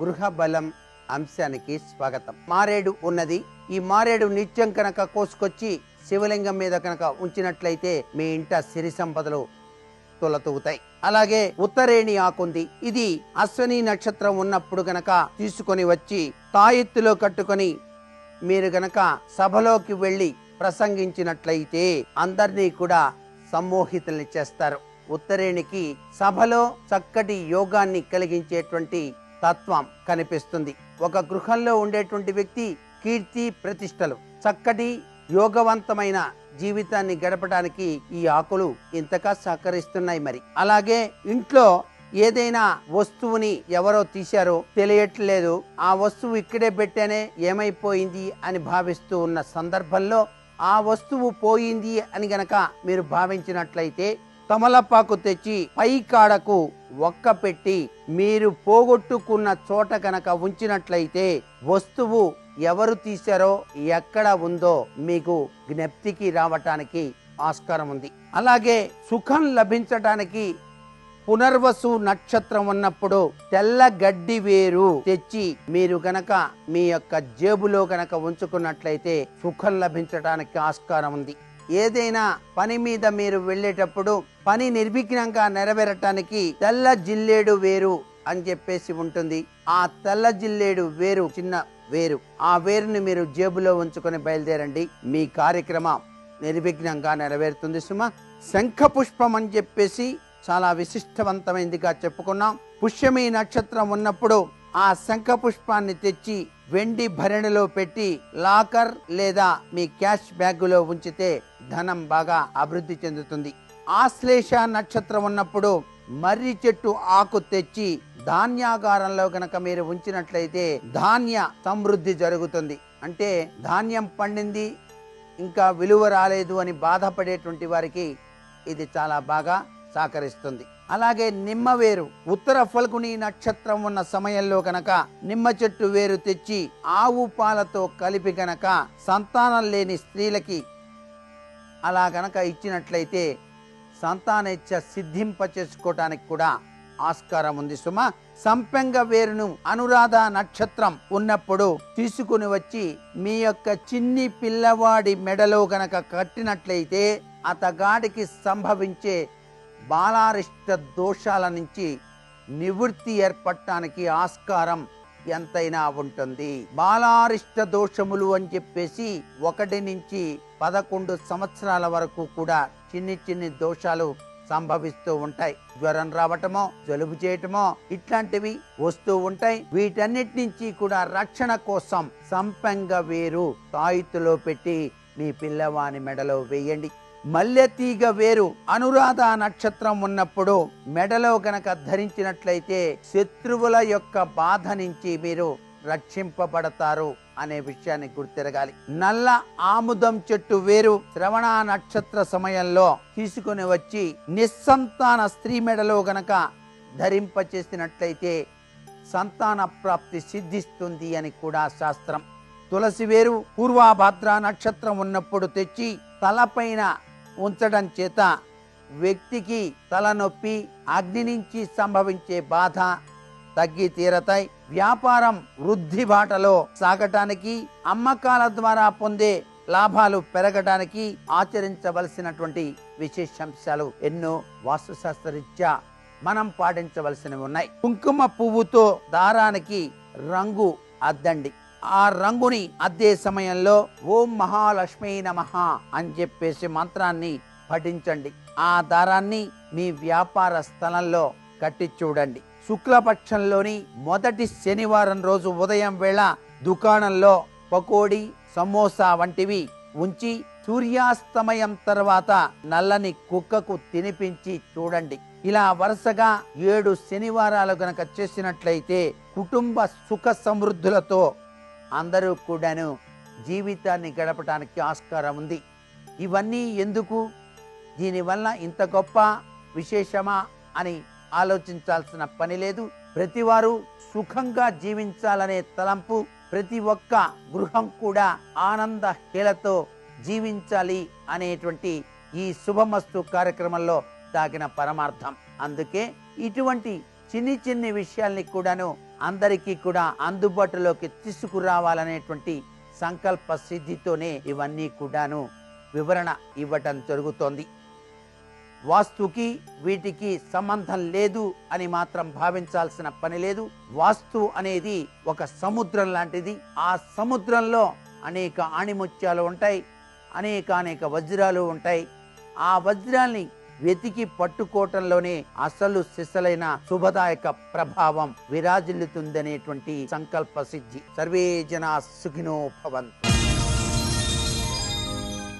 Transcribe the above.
గృహ బలం అంశానికి స్వాగతం. మారేడు ఉన్నది. ఈ మారేడు నిత్యం కనుక కోసుకొచ్చి శివలింగం మీద కనుక ఉంచినట్లయితే మీ ఇంట సిరి సంపదలు తొలతూగుతాయి. అలాగే ఉత్తరేణి ఆకుంది. ఇది అశ్వని నక్షత్రం ఉన్నప్పుడు గనక తీసుకొని వచ్చి తాయెత్తులో కట్టుకొని మీరు గనక సభలోకి వెళ్ళి ప్రసంగించినట్లయితే అందరినీ కూడా సమ్మోహితుల్ని చేస్తారు. ఉత్తరేణికి సభలో చక్కటి యోగాన్ని కలిగించేటువంటి తత్వం కనిపిస్తుంది. ఒక గృహంలో ఉండేటువంటి వ్యక్తి కీర్తి ప్రతిష్టలు. చక్కటి యోగవంతమైన జీవితాన్ని గడపడానికి ఈ ఆకులు ఇంతగా సహకరిస్తున్నాయి మరి. అలాగే ఇంట్లో ఏదైనా వస్తువుని ఎవరో తీశారో తెలియట్లేదు. ఆ వస్తువు ఇక్కడే పెట్టానే ఏమైపోయింది అని భావిస్తూ ఉన్న సందర్భంలో ఆ వస్తువు పోయింది అని గనక మీరు భావించినట్లయితే తమలపాకు తెచ్చి పై కాడకు ఒక్క పెట్టి మీరు పోగొట్టుకున్న చోట కనుక ఉంచినట్లయితే వస్తువు ఎవరు తీశారో ఎక్కడ ఉందో మీకు జ్ఞప్తికి రావటానికి ఆస్కారం ఉంది. అలాగే సుఖం లభించటానికి పునర్వసు నక్షత్రం ఉన్నప్పుడు తెల్ల గడ్డి వేరు తెచ్చి మీరు గనక మీ యొక్క జేబులో గనక ఉంచుకున్నట్లయితే సుఖం లభించడానికి ఆస్కారం ఉంది. ఏదైనా పని మీద మీరు వెళ్ళేటప్పుడు పని నిర్విఘ్నంగా నెరవేరటానికి తెల్ల జిల్లేడు వేరు అని చెప్పేసి ఉంటుంది. ఆ తెల్ల జిల్లేడు వేరు చిన్న వేరు. ఆ వేరుని మీరు జేబులో ఉంచుకొని బయలుదేరండి. మీ కార్యక్రమం నిర్విఘ్నంగా నెరవేరుతుంది సుమ. శంఖ పుష్పం అని చెప్పేసి చాలా విశిష్టవంతమైనదిగా చెప్పుకున్నాం. పుష్యమి నక్షత్రం ఉన్నప్పుడు ఆ శంఖ పుష్పాన్ని తెచ్చి వెండి భరణిలో పెట్టి లాకర్ లేదా మీ క్యాష్ బ్యాగులో ఉంచితే ధనం బాగా అభివృద్ధి చెందుతుంది. ఆశ్లేష నక్షత్రం ఉన్నప్పుడు మర్రి చెట్టు ఆకు తెచ్చి ధాన్యాగారంలో గనక మీరు ఉంచినట్లయితే ధాన్య సమృద్ధి జరుగుతుంది. అంటే ధాన్యం పండింది ఇంకా విలువ రాలేదు అని బాధపడేటువంటి వారికి ఇది చాలా బాగా సహకరిస్తుంది. అలాగే నిమ్మ వేరు ఉత్తర ఫల్గుని నక్షత్రం ఉన్న సమయంలో గనక నిమ్మ చెట్టు వేరు తెచ్చి ఆవు పాలతో కలిపి గనక సంతానం లేని స్త్రీలకి అలా గనక ఇచ్చినట్లయితే సంతానేచ్ఛ సిద్ధింప చేసుకోవటానికి కూడా ఆస్కారం ఉంది సుమ. సంపెంగ వేరును అనురాధ నక్షత్రం ఉన్నప్పుడు తీసుకుని వచ్చి మీ యొక్క చిన్ని పిల్లవాడి మెడలో గనక కట్టినట్లయితే అతగాడికి సంభవించే బాలారిష్ట దోషాల నుంచి నివృత్తి ఏర్పడటానికి ఆస్కారం ఎంతైనా ఉంటుంది. బాలారిష్ట దోషములు అని చెప్పేసి ఒకటి నుంచి పదకొండు సంవత్సరాల వరకు కూడా చిన్ని చిన్ని దోషాలు సంభవిస్తూ ఉంటాయి. జ్వరం రావటమో జలుబు చేయటమో ఇట్లాంటివి వస్తూ ఉంటాయి. వీటన్నిటి నుంచి కూడా రక్షణ కోసం సంపెంగ వేరు తాయితులో పెట్టి మీ పిల్లవాని మెడలో వేయండి. మల్లెతీగ వేరు అనురాధ నక్షత్రం ఉన్నప్పుడు మెడలో గనక ధరించినట్లయితే శత్రువుల యొక్క బాధ నుంచి మీరు రక్షింపబడతారు అనే విషయాన్ని గుర్తిరగాలి. నల్ల ఆముదం చెట్టు వేరు శ్రవణ నక్షత్ర సమయంలో తీసుకుని వచ్చి నిస్సంతాన స్త్రీ మెడలో గనక ధరింపచేసినట్లయితే సంతాన ప్రాప్తి సిద్ధిస్తుంది అని కూడా శాస్త్రం. తులసి వేరు పూర్వాభద్ర నక్షత్రం ఉన్నప్పుడు తెచ్చి తలపైన ఉంచడం చేత వ్యక్తికి తలనొప్పి అగ్ని నుంచి సంభవించే బాధ తగ్గి తీరతాయి. వ్యాపారం వృద్ధి బాటలో సాగటానికి అమ్మకాల ద్వారా పొందే లాభాలు పెరగడానికి ఆచరించవలసినటువంటి విశేషాంశాలు ఎన్నో వాస్తుశాస్త్రరీత్యా మనం పాటించవలసినవి ఉన్నాయి. కుంకుమ పువ్వుతో దారానికి రంగు అద్దండి. ఆ రంగుని అద్దే సమయంలో ఓం మహాలక్ష్మీ నమః అని చెప్పేసి మంత్రాన్ని పఠించండి. ఆ దారాన్ని మీ వ్యాపార స్థలంలో కట్టి చూడండి. శుక్లపక్షంలోని మొదటి శనివారం రోజు ఉదయం వేళ దుకాణంలో పకోడీ సమోసా వంటివి ఉంచి సూర్యాస్తమయం తర్వాత నల్లని కుక్కకు తినిపించి చూడండి. ఇలా వరుసగా ఏడు శనివారాలు గనక చేసినట్లయితే కుటుంబ సుఖ సమృద్ధులతో అందరూ కూడాను జీవితాన్ని గడపడానికి ఆస్కారం ఉంది. ఇవన్నీ ఎందుకు? దీనివల్ల ఇంత గొప్ప విశేషమా అని ఆలోచించాల్సిన పని లేదు. ప్రతివారు సుఖంగా జీవించాలనే తలంపు ప్రతి ఒక్క గృహం కూడా ఆనంద హీలతో జీవించాలి అనేటువంటి ఈ శుభమస్తు కార్యక్రమంలో తాగిన పరమార్థం. అందుకే ఇటువంటి చిన్ని చిన్ని విషయాల్ని కూడాను అందరికీ కూడా అందుబాటులోకి తీసుకురావాలనేటువంటి సంకల్ప సిద్ధితోనే ఇవన్నీ కూడాను వివరణ ఇవ్వటం జరుగుతోంది. వాస్తుకి వీటికి సంబంధం లేదు అని మాత్రం భావించాల్సిన పని లేదు. వాస్తు అనేది ఒక సముద్రం లాంటిది. ఆ సముద్రంలో అనేక ఆణిముత్యాలు ఉంటాయి అనేక అనేక వజ్రాలు ఉంటాయి. ఆ వజ్రాల్ని వెతికి పట్టుకోవటంలోనే అసలు సిసలైన శుభదాయక ప్రభావం విరాజిల్లుతుందనేటువంటి సంకల్ప సిద్ధి. సర్వే జనా సుఖినో భవంతు.